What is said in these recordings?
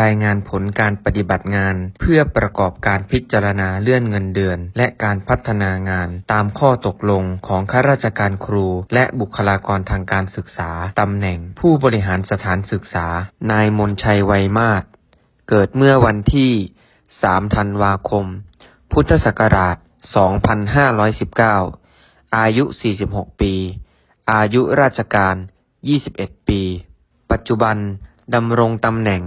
รายงานผลการปฏิบัติงาน เพื่อประกอบการพิจารณาเลื่อนเงินเดือน และการพัฒนางาน ตามข้อตกลงของข้าราชการครู และบุคลากรทางการศึกษาตำแหน่ง ผู้บริหารสถานศึกษา นายมนชัยไวยมาศเกิดเมื่อวันที่ 3 ธันวาคม พุทธศักราช 2519 อายุ 46 ปี อายุราชการ 21 ปี ปัจจุบันดำรงตำแหน่ง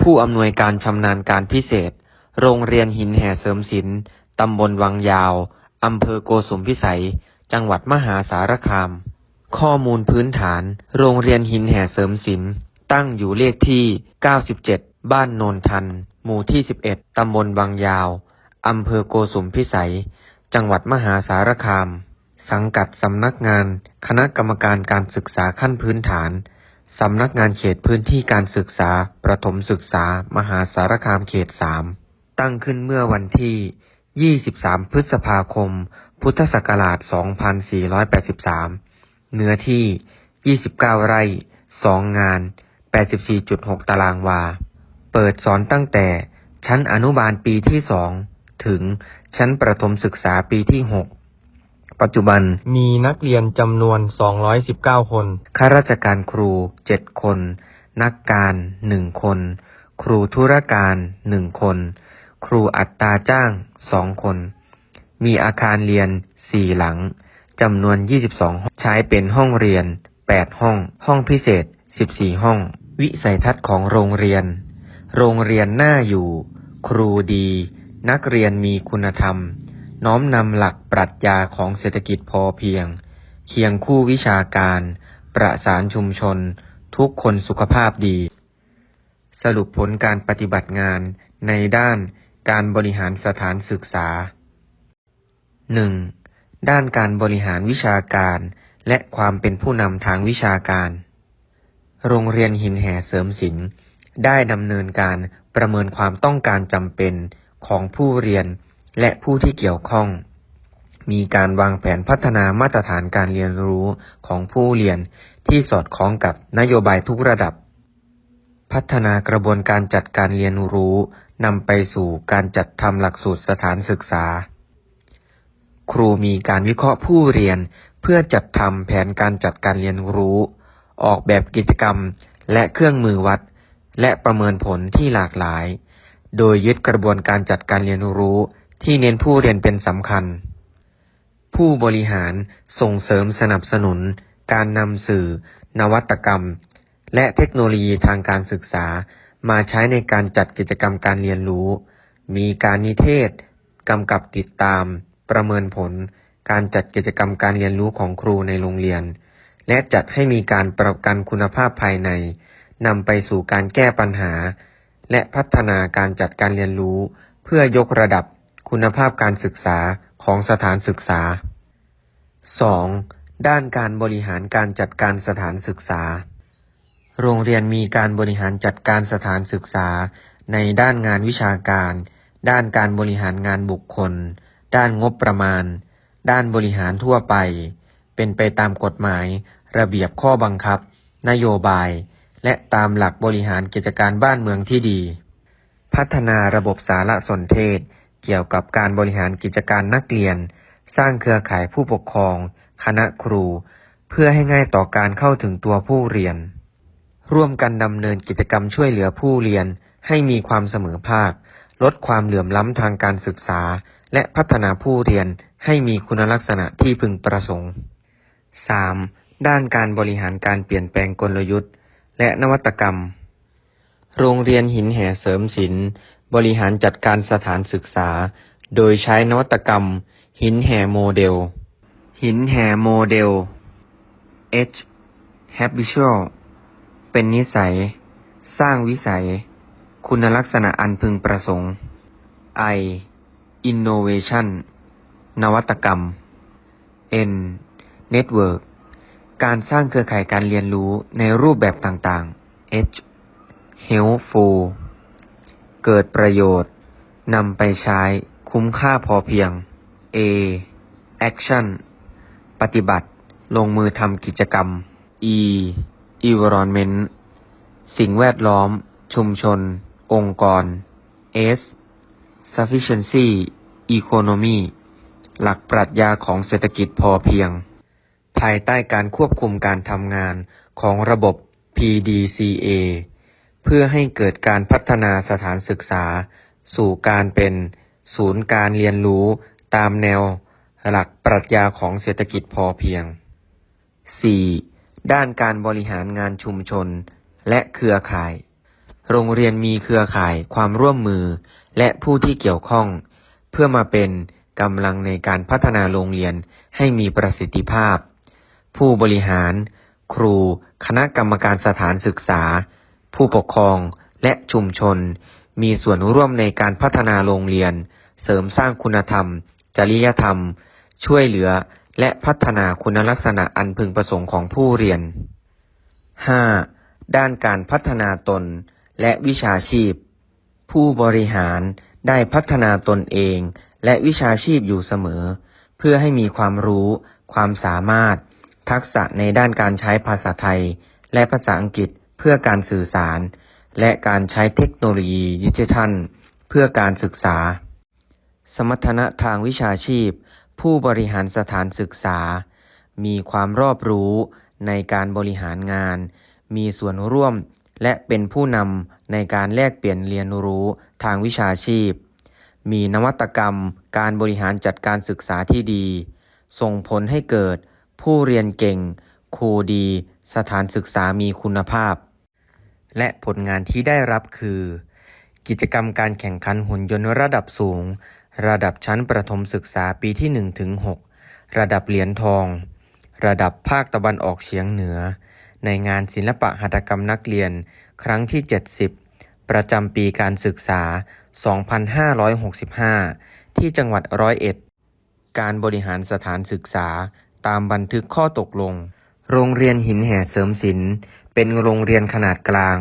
ผู้อำนวยการชำนาญการพิเศษ โรงเรียนหินแห่เสริมศิลป์ตำบลวังยาว อำเภอโกสุมพิสัย จังหวัดมหาสารคาม ข้อมูลพื้นฐาน โรงเรียนหินแห่เสริมศิลป์ตั้งอยู่เลขที่ 97 บ้านโนนทัน หมู่ที่ 11 ตำบลวังยาว อำเภอโกสุมพิสัย จังหวัดมหาสารคาม สังกัดสำนักงาน คณะกรรมการการศึกษาขั้นพื้นฐาน สำนักงานเขตพื้นที่การศึกษา ประถมศึกษา มหาสารคามเขต 3 ตั้งขึ้นเมื่อวันที่ 23 พฤษภาคม พุทธศักราช 2483 เนื้อที่ 29 ไร่ 2 งาน 84.6 ตารางวา เปิดสอนตั้งแต่ชั้นอนุบาลปีที่ 2 ถึงชั้นประถมศึกษาปีที่ 6 ปัจจุบันมีนักเรียนจำนวน 219 คน ข้าราชการครู 7 คน นักการ 1 คน ครูธุรการ 1 คน ครูอัตราจ้าง 2 คน มีอาคารเรียน 4 หลัง จำนวน 22ห้องใช้เป็นห้องเรียน 8 ห้อง ห้องพิเศษ 14 ห้อง วิสัยทัศน์ของโรงเรียน โรงเรียนน่าอยู่ ครูดี นักเรียนมีคุณธรรม น้อมนำหลักปรัชญาของเศรษฐกิจพอเพียง เคียงคู่วิชาการ ประสานชุมชน ทุกคนสุขภาพดี สรุปผลการปฏิบัติงานในด้านการบริหารสถานศึกษา 1. ด้านการบริหารวิชาการ และความเป็นผู้นำทางวิชาการ โรงเรียนหินแห่เสริมศิลป์ได้ดำเนินการประเมินความต้องการจำเป็นของผู้เรียน และผู้ที่เกี่ยวข้อง มีการวางแผนพัฒนามาตรฐานการเรียนรู้ของผู้เรียนที่สอดคล้องกับนโยบายทุกระดับ พัฒนากระบวนการจัดการเรียนรู้นำไปสู่การจัดทำหลักสูตรสถานศึกษา ครูมีการวิเคราะห์ผู้เรียนเพื่อจัดทำแผนการจัดการเรียนรู้ ออกแบบกิจกรรมและเครื่องมือวัด และประเมินผลที่หลากหลาย โดยยึดกระบวนการจัดการเรียนรู้ ที่เน้นผู้เรียนเป็นสำคัญ ผู้บริหารส่งเสริมสนับสนุน การนำสื่อ นวัตกรรม และเทคโนโลยีทางการศึกษามาใช้ในการจัดกิจกรรมการเรียนรู้ มีการนิเทศ กำกับติดตาม ประเมินผล การจัดกิจกรรมการเรียนรู้ของครูในโรงเรียน และจัดให้มีการประกันคุณภาพภายในนำไปสู่การแก้ปัญหา และพัฒนาการจัดการเรียนรู้ เพื่อยกระดับ คุณภาพการศึกษาของสถานศึกษา 2. ด้านการบริหารการจัดการสถานศึกษา โรงเรียนมีการบริหารจัดการสถานศึกษา ในด้านงานวิชาการ ด้านการบริหารงานบุคคล ด้านงบประมาณ ด้านบริหารทั่วไป เป็นไปตามกฎหมาย ระเบียบข้อบังคับ นโยบาย และตามหลักบริหารกิจการบ้านเมืองที่ดี พัฒนาระบบสารสนเทศ เกี่ยวกับการบริหารกิจการนักเรียน สร้างเครือข่ายผู้ปกครอง คณะครู เพื่อให้ง่ายต่อการเข้าถึงตัวผู้เรียน ร่วมกันดำเนินกิจกรรมช่วยเหลือผู้เรียน ให้มีความเสมอภาค ลดความเหลื่อมล้ำทางการศึกษา และพัฒนาผู้เรียนให้มีคุณลักษณะที่พึงประสงค์ 3. ด้านการบริหารการเปลี่ยนแปลงกลยุทธ์ และนวัตกรรม โรงเรียนหินแห่เสริมศิลป์ บริหารจัดการสถานศึกษา โดยใช้นวัตกรรม หินแห่โมเดล หินแห่โมเดล H habitual เป็นนิสัย สร้างวิสัย คุณลักษณะอันพึงประสงค์ I innovation นวัตกรรม N network การสร้างเครือข่ายการเรียนรู้ในรูปแบบต่างๆ H helpful เกิดประโยชน์นำไปใช้คุ้มค่าพอเพียง A action ปฏิบัติ ลงมือทำกิจกรรม E environment สิ่งแวดล้อม ชุมชน องค์กร S sufficiency economy หลักปรัชญาของเศรษฐกิจพอเพียง ภายใต้การควบคุมการทำงานของระบบ PDCA เพื่อให้เกิดการพัฒนาสถานศึกษา สู่การเป็นศูนย์การเรียนรู้ตามแนวหลักปรัชญาของเศรษฐกิจพอเพียง 4. ด้านการบริหารงานชุมชน และเครือข่าย โรงเรียนมีเครือข่ายความร่วมมือ และผู้ที่เกี่ยวข้อง เพื่อมาเป็นกำลังในการพัฒนาโรงเรียนให้มีประสิทธิภาพ ผู้บริหาร ครู คณะกรรมการสถานศึกษา ผู้ปกครองและชุมชน มีส่วนร่วมในการพัฒนาโรงเรียน เสริมสร้างคุณธรรม จริยธรรม ช่วยเหลือและพัฒนาคุณลักษณะอันพึงประสงค์ของผู้เรียน 5. ด้านการพัฒนาตนและวิชาชีพ ผู้บริหารได้พัฒนาตนเองและวิชาชีพอยู่เสมอ เพื่อให้มีความรู้ ความสามารถ ทักษะในด้านการใช้ภาษาไทย และภาษาอังกฤษ เพื่อการสื่อสาร และการใช้เทคโนโลยีดิจิทัล เพื่อการศึกษา สมรรถนะทางวิชาชีพ ผู้บริหารสถานศึกษา มีความรอบรู้ในการบริหารงาน มีส่วนร่วมและเป็นผู้นำในการแลกเปลี่ยนเรียนรู้ทางวิชาชีพ มีนวัตกรรมการบริหารจัดการศึกษาที่ดี ส่งผลให้เกิด ผู้เรียนเก่ง ครูดี สถานศึกษามีคุณภาพ และผลงานที่ได้รับคือ กิจกรรมการแข่งขันหุ่นยนต์ระดับสูง ระดับชั้นประถมศึกษาปีที่1ถึง6ระดับเหรียญทอง ระดับภาคตะวันออกเฉียงเหนือ ในงานศิลปะหัตถกรรมนักเรียน ครั้งที่ 70 ประจำปีการศึกษา 2565 ที่จังหวัดร้อยเอ็ด การบริหารสถานศึกษาตามบันทึกข้อตกลง โรงเรียนหินแห่เสริมศิลป์ เป็นโรงเรียนขนาดกลาง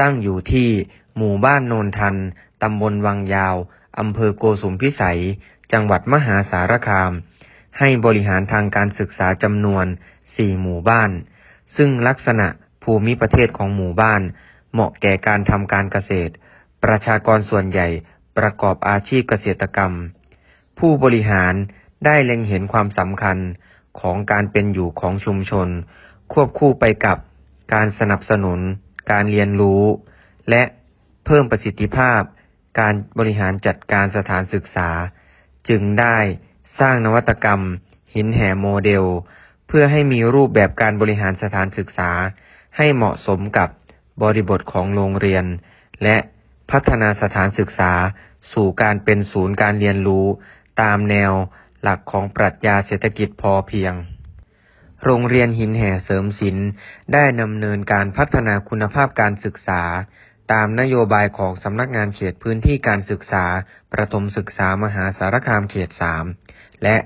ตั้งอยู่ที่หมู่บ้านโนนทัน ตำบลวังยาว อำเภอโกสุมพิสัย จังหวัดมหาสารคาม ให้บริหารทางการศึกษาจำนวน 4 หมู่บ้าน ซึ่งลักษณะภูมิประเทศของหมู่บ้าน เหมาะแก่การทำการเกษตร ประชากรส่วนใหญ่ประกอบอาชีพเกษตรกรรม ผู้บริหารได้เล็งเห็นความสำคัญของการเป็นอยู่ของชุมชน ควบคู่ไปกับ การสนับสนุน การเรียนรู้ และเพิ่มประสิทธิภาพ การบริหารจัดการสถานศึกษา จึงได้สร้างนวัตกรรม หินแห่โมเดล เพื่อให้มีรูปแบบการบริหารสถานศึกษา ให้เหมาะสมกับบริบทของโรงเรียน และพัฒนาสถานศึกษา สู่การเป็นศูนย์การเรียนรู้ ตามแนวหลักของปรัชญาเศรษฐกิจพอเพียง โรงเรียนหินแห่เสริมศิลป์ได้ดำเนินการพัฒนาคุณภาพการศึกษา ตามนโยบายของสำนักงานเขตพื้นที่การศึกษา ประถมศึกษามหาสารคามเขต 3 และ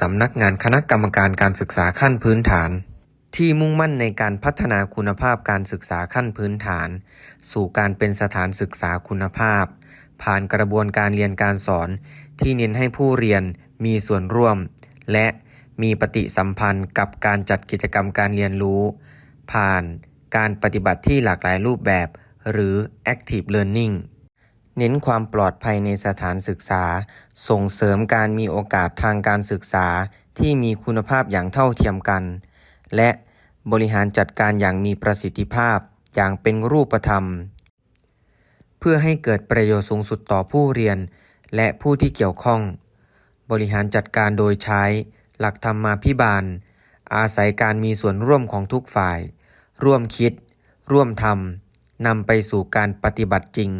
สำนักงานคณะกรรมการการศึกษาขั้นพื้นฐาน ที่มุ่งมั่นในการพัฒนาคุณภาพการศึกษาขั้นพื้นฐาน สู่การเป็นสถานศึกษาคุณภาพ ผ่านกระบวนการเรียนการสอนที่เน้นให้ผู้เรียนมีส่วนร่วม และ มีปฏิสัมพันธ์กับการจัดกิจกรรมการเรียนรู้ ผ่านการปฏิบัติที่หลากหลายรูปแบบ หรือ active learning เน้นความปลอดภัยในสถานศึกษา ส่งเสริมการมีโอกาสทางการศึกษาที่มีคุณภาพอย่างเท่าเทียมกัน และบริหารจัดการอย่างมีประสิทธิภาพอย่างเป็นรูปธรรม เพื่อให้เกิดประโยชน์สูงสุดต่อผู้เรียน และผู้ที่เกี่ยวข้อง บริหารจัดการโดยใช้ หลักธรรมาพิบาล อาศัยการมีส่วนร่วมของทุกฝ่าย ร่วมคิด ร่วมทำนำไปสู่การปฏิบัติจริง